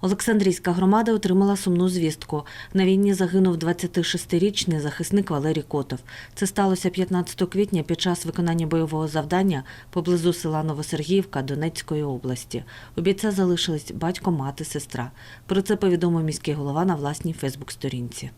Олександрійська громада отримала сумну звістку. На війні загинув 26-річний захисник Валерій Котов. Це сталося 15 квітня під час виконання бойового завдання поблизу села Новосергіївка Донецької області. У бійця залишились батько, мати, сестра. Про це повідомив міський голова на власній Фейсбук-сторінці.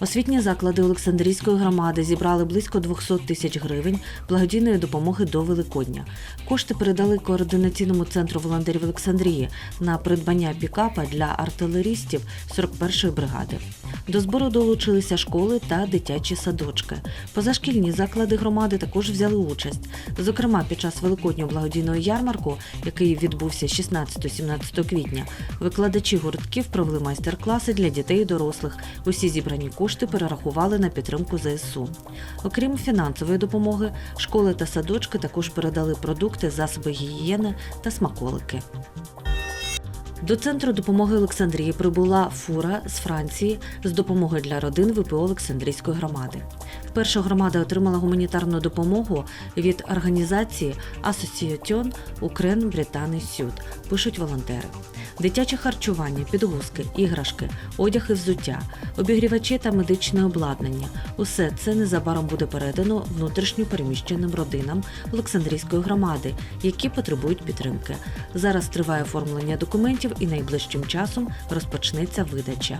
Освітні заклади Олександрійської громади зібрали близько 200 тисяч гривень благодійної допомоги до Великодня. Кошти передали координаційному центру волонтерів Олександрії на придбання пікапа для артилерістів 41-ї бригади. До збору долучилися школи та дитячі садочки. Позашкільні заклади громади також взяли участь. Зокрема, під час великоднього благодійного ярмарку, який відбувся 16-17 квітня, викладачі гуртків провели майстер-класи для дітей і дорослих. Усі зібрані кошти перерахували на підтримку ЗСУ. Окрім фінансової допомоги, школи та садочки також передали продукти, засоби гігієни та смаколики. До центру допомоги Олександрії прибула фура з Франції з допомогою для родин ВПО Олександрійської громади. Вперше громада отримала гуманітарну допомогу від організації Асоціаціон Україн Британи Сюд, пишуть волонтери. Дитяче харчування, підгузки, іграшки, одяг і взуття, обігрівачі та медичне обладнання усе це незабаром буде передано внутрішньо переміщеним родинам Олександрійської громади, які потребують підтримки. Зараз триває оформлення документів і найближчим часом розпочнеться видача.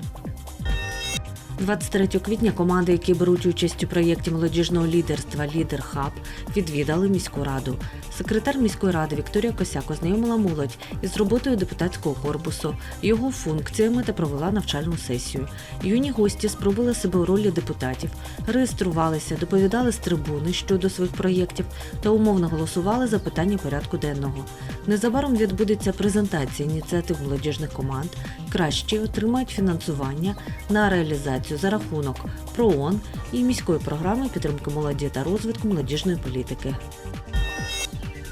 23 квітня команди, які беруть участь у проєкті молодіжного лідерства Лідер Хаб, відвідали міську раду. Секретар міської ради Вікторія Косяк ознайомила молодь із роботою депутатського корпусу, його функціями та провела навчальну сесію. Юні гості спробували себе у ролі депутатів, реєструвалися, доповідали з трибуни щодо своїх проєктів та умовно голосували за питання порядку денного. Незабаром відбудеться презентація ініціатив молодіжних команд. Кращі отримають фінансування на реалізацію за рахунок ПРООН і міської програми підтримки молоді та розвитку молодіжної політики.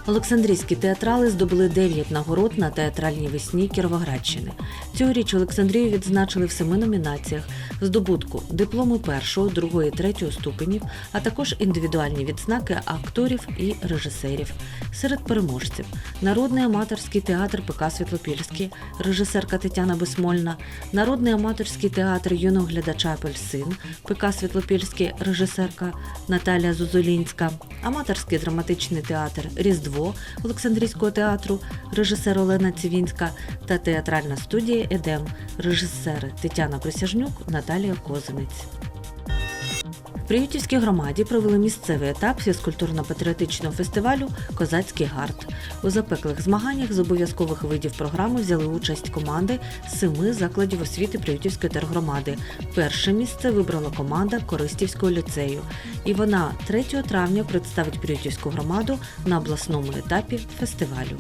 Олександрійські театрали здобули 9 нагород на театральній весні Кіровоградщини. Цьогоріч Олександрію відзначили в семи номінаціях: здобутку дипломи першого, другої, третього ступенів, а також індивідуальні відзнаки акторів і режисерів. Серед переможців народний аматорський театр ПК Світлопільський, режисерка Тетяна Безсмольна, народний аматорський театр юного глядача Апельсин, ПК Світлопільський, режисерка Наталія Зузулінська, аматорський драматичний театр Різдво Олександрійського театру, режисер Олена Цивінська та театральна студія Едем, режисери Тетяна Присяжнюк, Наталія Козинець. В Приютівській громаді провели місцевий етап фізкультурно-патріотичного фестивалю Козацький гард. У запеклих змаганнях з обов'язкових видів програми взяли участь команди семи закладів освіти Приютівської тергромади. Перше місце вибрала команда Користівського ліцею. І вона 3 травня представить Приютівську громаду на обласному етапі фестивалю.